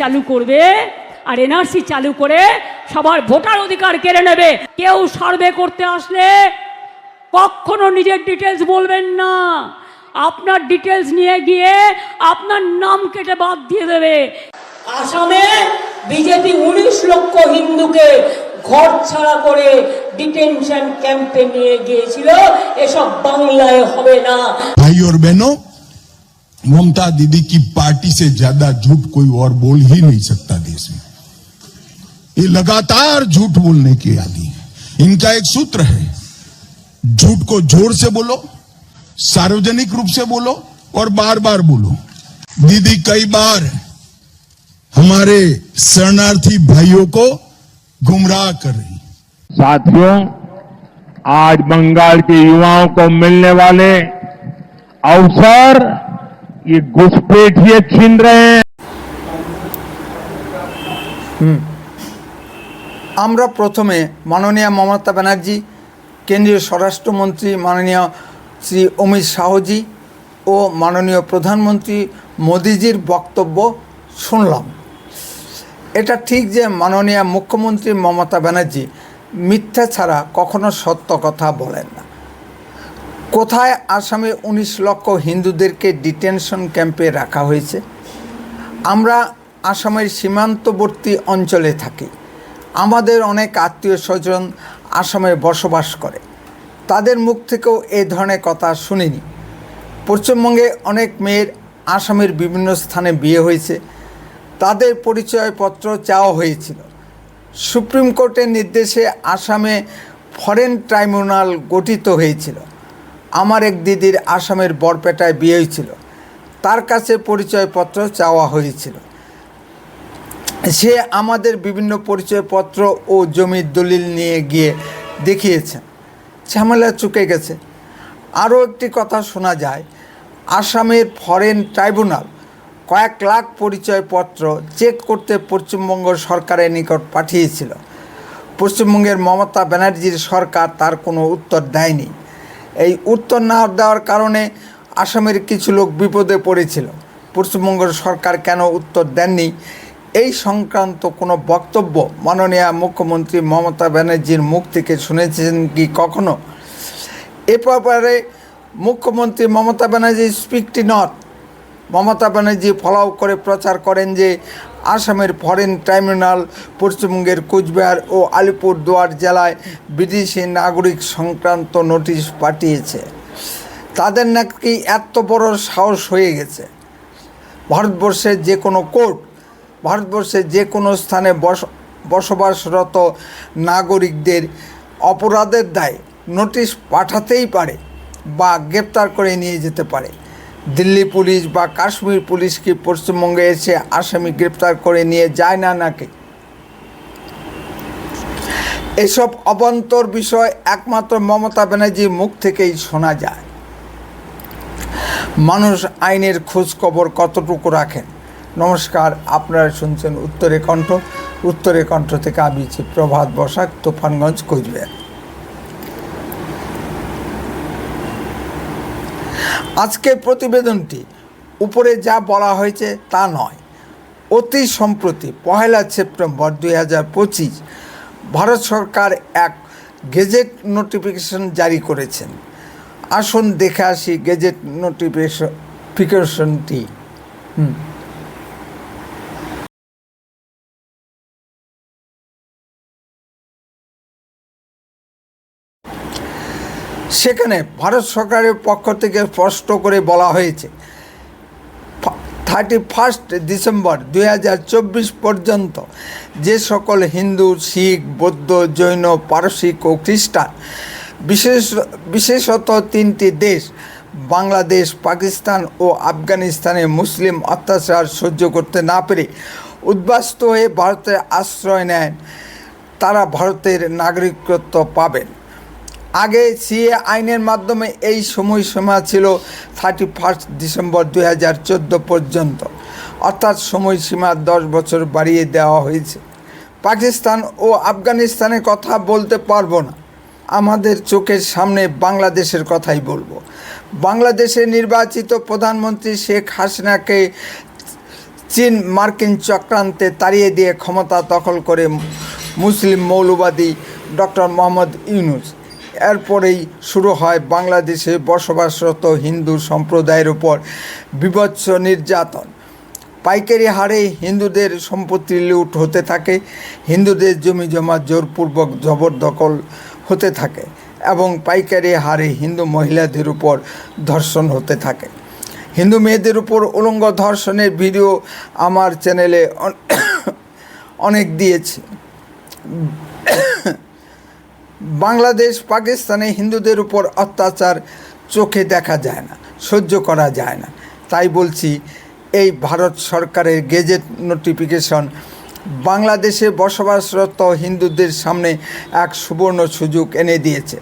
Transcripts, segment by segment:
চালু করবে আর এনআরসি চালু করে সবার ভোটার অধিকার কেড়ে নেবে। কেউ সার্ভে করতে আসলে কখনো নিজের ডিটেলস বলবেন না। আপনার ডিটেলস নিয়ে গিয়ে আপনার নাম কেটে বাদ দিয়ে দেবে। আসামে বিজেপি উনিশ লক্ষ হিন্দুকে ঘর ছাড়া করে ডিটেনশন ক্যাম্পে নিয়ে গিয়েছিল। এসব বাংলায় হবে না। ভাই ওর বেনো ममता दीदी की पार्टी से ज़्यादा झूठ कोई और बोल ही नहीं सकता देश में। ये लगातार झूठ बोलने की आदि है। इनका एक सूत्र है, झूठ को ज़ोर से बोलो, सार्वजनिक रूप से बोलो और बार बार बोलो। दीदी, कई बार हमारे शरणार्थी भाइयों को गुमराह कर रही साथियों, आज बंगाल के युवाओं को मिलने वाले अवसर ये घुसपैठिए छीन रहे हैं আমরা প্রথমে মাননীয় মমতা ব্যানার্জি কেন্দ্রীয় স্বরাষ্ট্রমন্ত্রী মাননীয় শ্রী অমিত শাহজি ও মাননীয় প্রধানমন্ত্রী মোদিজির বক্তব্য শুনলাম এটা ঠিক যে মাননীয় মুখ্যমন্ত্রী মমতা ব্যানার্জি মিথ্যা ছাড়া কখনো সত্য কথা বলেন না কোথায় আসামে উনিশ লক্ষ হিন্দুদেরকে ডিটেনশন ক্যাম্পে রাখা হয়েছে? আমরা আসামের সীমান্তবর্তী অঞ্চলে থাকি। আমাদের অনেক আত্মীয় স্বজন আসামে বসবাস করে। তাদের মুখ থেকেও এ ধরনের কথা শুনিনি। পশ্চিমবঙ্গে অনেক মেয়ের আসামের বিভিন্ন স্থানে বিয়ে হয়েছে। তাদের পরিচয়পত্র চাওয়া হয়েছিল। সুপ্রিম কোর্টের নির্দেশে আসামে ফরেন ট্রাইব্যুনাল গঠিত হয়েছিল। আমার এক দিদির আসামের বরপেটায় বিয়ে হয়েছিল। তার কাছে পরিচয়পত্র চাওয়া হয়েছিল। সে আমাদের বিভিন্ন পরিচয়পত্র ও জমির দলিল নিয়ে গিয়ে দেখিয়েছেন ঝামেলা চুকে গেছে। আরও একটি কথা শোনা যায়, আসামের ফরেন ট্রাইব্যুনাল কয়েক লাখ পরিচয়পত্র চেক করতে পশ্চিমবঙ্গ সরকারের নিকট পাঠিয়েছিল। পশ্চিমবঙ্গের মমতা ব্যানার্জির সরকার তার কোনো উত্তর দেয়নি। এই উত্তর না দেওয়ার কারণে আসামের কিছু লোক বিপদে পড়েছিল। পশ্চিমবঙ্গ সরকার কেন উত্তর দেননি? এই সংক্রান্ত কোনো বক্তব্য মাননীয় মুখ্যমন্ত্রী মমতা ব্যানার্জির মুখ থেকে শুনেছেন কি কখনো? এ ব্যাপারে মুখ্যমন্ত্রী মমতা ব্যানার্জি স্পিকটি নট। মমতা ব্যানার্জি ফলাও করে প্রচার করেন যে আসামের ফরেন ট্রাইব্যুনাল, পশ্চিমবঙ্গের কোচবিহার ও আলিপুরদুয়ার জেলায় বিদেশি নাগরিক সংক্রান্ত নোটিশ পাঠিয়েছে। তাদের নাকি এত বড় সাহস হয়ে গেছে। ভারতবর্ষের যে কোনো কোর্ট, ভারতবর্ষের যে কোনো স্থানে বস, বসবাসরত নাগরিকদের অপরাধের দায় নোটিশ পাঠাতেই পারে বা গ্রেপ্তার করে নিয়ে যেতে পারে। দিল্লি পুলিশ বা কাশ্মীর পুলিশ কি পশ্চিমবঙ্গে এসে আসামি গ্রেপ্তার করে নিয়ে যায় না নাকি? এসব অবান্তর বিষয় একমাত্র মমতা ব্যানার্জির মুখ থেকেই শোনা যায়। মানুষ আইনের খোঁজ খবর কতটুকু রাখেন? নমস্কার, আপনারা শুনছেন উত্তরে কণ্ঠ। উত্তরে কণ্ঠ থেকে আমি প্রভাত বসাক, তুফানগঞ্জ, কোচবিহার। আজকের প্রতিবেদনটি উপরে যা বলা হয়েছে তা নয়। অতি সম্প্রতি পহেলা সেপ্টেম্বর দুই হাজার পঁচিশ ভারত সরকার এক গেজেট নোটিফিকেশন জারি করেছেন। আসুন দেখে আসি গেজেট নোটিফিকেশনটি সেখানে ভারত সরকারের পক্ষ থেকে স্পষ্ট করে বলা হয়েছে থার্টি ফার্স্ট ডিসেম্বর দু হাজার চব্বিশ পর্যন্ত যে সকল হিন্দু, শিখ, বৌদ্ধ, জৈন, পারসিক ও খ্রিস্টান, বিশেষ, বিশেষত তিনটি দেশ, বাংলাদেশ, পাকিস্তান ও আফগানিস্তানে মুসলিম অত্যাচার সহ্য করতে না পেরে উদ্বাস্ত হয়ে ভারতে আশ্রয় নেন, তারা ভারতের নাগরিকত্ব পাবেন। আগে সিএ আইনের মাধ্যমে এই সময়সীমা ছিল থার্টি ফার্স্ট ডিসেম্বর দুই হাজার চোদ্দ পর্যন্ত। অর্থাৎ সময়সীমা দশ বছর বাড়িয়ে দেওয়া হয়েছে। পাকিস্তান ও আফগানিস্তানের কথা বলতে পারব না। আমাদের চোখের সামনে বাংলাদেশের কথাই বলব। বাংলাদেশের নির্বাচিত প্রধানমন্ত্রী শেখ হাসিনাকে চীন মার্কিন চক্রান্তে তাড়িয়ে দিয়ে ক্ষমতা দখল করে মুসলিম মৌলবাদী ডক্টর মোহাম্মদ ইউনুস। এরপরেই শুরু হয় বাংলাদেশে বসবাসরত হিন্দু সম্প্রদায়ের উপর বিভৎস নির্যাতন। পাইকারি হারে হিন্দুদের সম্পত্তি লুট হতে থাকে, হিন্দুদের জমি জমা জোরপূর্বক জবরদখল হতে থাকে এবং পাইকারি হারে হিন্দু মহিলাদের উপর ধর্ষণ হতে থাকে। হিন্দু মেয়েদের উপর উলঙ্গ ধর্ষণের ভিডিও আমার চ্যানেলে অনেক দিয়েছি। বাংলাদেশ, পাকিস্তানে হিন্দুদের উপর অত্যাচার চোখে দেখা যায় না, সহ্য করা যায় না। তাই বলছি, এই ভারত সরকারের গেজেট নোটিফিকেশন, বাংলাদেশে বসবাসরত হিন্দুদের সামনে এক সুবর্ণ সুযোগ এনে দিয়েছে।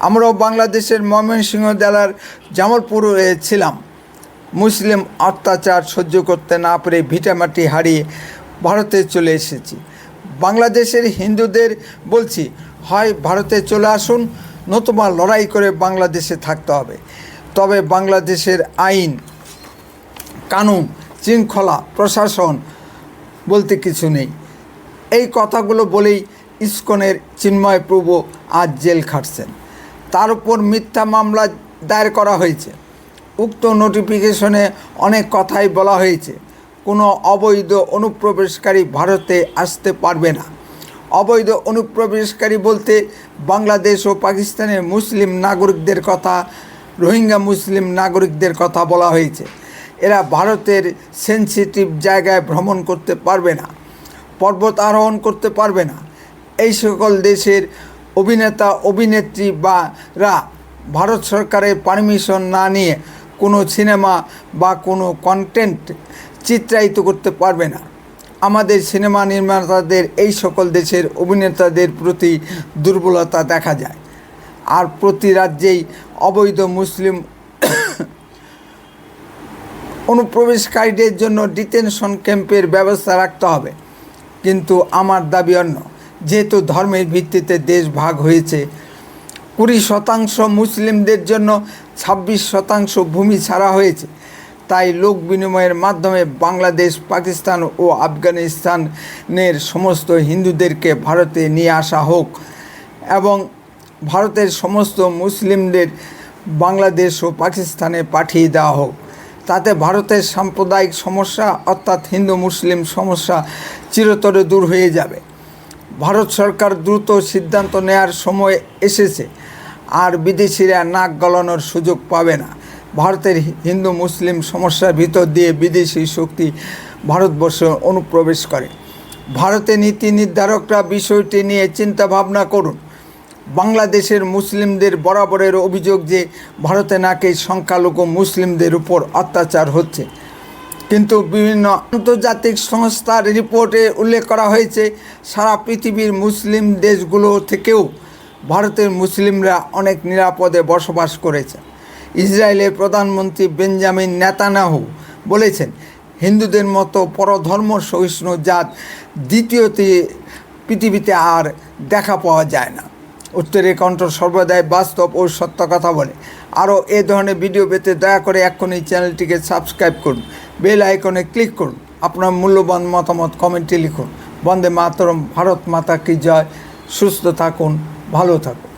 আমরাও বাংলাদেশের ময়মনসিংহ জেলার জামালপুরে ছিলাম। মুসলিম অত্যাচার সহ্য করতে না পেরে ভিটামাটি হারিয়ে ভারতে চলে এসেছি। বাংলাদেশের হিন্দুদের বলছি, হয়, ভারতে চলে আসুন, নতুবা লড়াই করে বাংলাদেশে থাকতে হবে। তবে বাংলাদেশের আইন, কানুন, শৃঙ্খলা, প্রশাসন বলতে কিছু নেই। এই কথাগুলো বলেই ইস্কনের চিন্ময় প্রভু আজ জেল খাটছেন। তার উপর মিথ্যা মামলা দায়ের করা হয়েছে। উক্ত নোটিফিকেশনে অনেক কথাই বলা হয়েছে। কোনো অবৈধ অনুপ্রবেশকারী ভারতে আসতে পারবে না। অবৈধ অনুপ্রবেশকারী বলতে বাংলাদেশ ও পাকিস্তানের মুসলিম নাগরিকদের কথা, রোহিঙ্গা মুসলিম নাগরিকদের কথা বলা হয়েছে। এরা ভারতের সেনসিটিভ জায়গায় ভ্রমণ করতে পারবে না, পর্বত আরোহণ করতে পারবে না। এই সকল দেশের অভিনেতা, অভিনেত্রী বা রা ভারত সরকারের পারমিশন না নিয়ে কোনো সিনেমা বা কোনো কন্টেন্ট চিত্রায়িত করতে পারবে না। আমাদের সিনেমা নির্মাতাদের এই সকল দেশের অভিনেতাদের প্রতি দুর্বলতা দেখা যায়। আর প্রতি রাজ্যেই অবৈধ মুসলিম অনুপ্রবেশকারীদের জন্য ডিটেনশন ক্যাম্পের ব্যবস্থা রাখতে হবে। কিন্তু আমার দাবি অন্য, যেহেতু ধর্মের ভিত্তিতে দেশ ভাগ হয়েছে, কুড়ি শতাংশ মুসলিমদের জন্য ছাব্বিশ শতাংশ ভূমি ছাড়া হয়েছে। তাই লোক বিনিময়ের মাধ্যমে বাংলাদেশ, পাকিস্তান ও আফগানিস্তানের সমস্ত হিন্দুদেরকে ভারতে নিয়ে আসা হোক এবং ভারতের সমস্ত মুসলিমদের বাংলাদেশ ও পাকিস্তানে পাঠিয়ে দেওয়া হোক। তাতে ভারতের সাম্প্রদায়িক সমস্যা অর্থাৎ হিন্দু মুসলিম সমস্যা চিরতরে দূর হয়ে যাবে। ভারত সরকার দ্রুত সিদ্ধান্ত নেয়ার সময় এসেছে, আর বিদেশিরা নাক গলানোর সুযোগ পাবে না। ভারতের হিন্দু মুসলিম সমস্যার ভিতর দিয়ে বিদেশি শক্তি ভারতবর্ষে অনুপ্রবেশ করে। ভারতে নীতি নির্ধারকরা বিষয়টি নিয়ে চিন্তা ভাবনা করুন। বাংলাদেশের মুসলিমদের বরাবরের অভিযোগ যে ভারতে নাকি সংখ্যালঘু মুসলিমদের উপর অত্যাচার হচ্ছে। কিন্তু বিভিন্ন আন্তর্জাতিক সংস্থার রিপোর্টে উল্লেখ করা হয়েছে, সারা পৃথিবীর মুসলিম দেশগুলো থেকেও ভারতের মুসলিমরা অনেক নিরাপদে বসবাস করেছে। ইসরায়েলের প্রধানমন্ত্রী বেঞ্জামিন নেতানাহু বলেছেন, হিন্দুদের মতো পরধর্ম সহিষ্ণু জাত দ্বিতীয়তে পৃথিবীতে আর দেখা পাওয়া যায় না। উত্তরের কণ্ঠ সর্বদাই বাস্তব ও সত্য কথা বলে। আরও এ ধরনের ভিডিও পেতে দয়া করে এক্ষুনি চ্যানেলটিকে সাবস্ক্রাইব করুন। বেল আইকনে ক্লিক করুন। আপনার মূল্যবান মতামত কমেন্টে লিখুন। বন্দে মাতরম, ভারত মাতা কি জয়। সুস্থ থাকুন, ভালো থাকুন।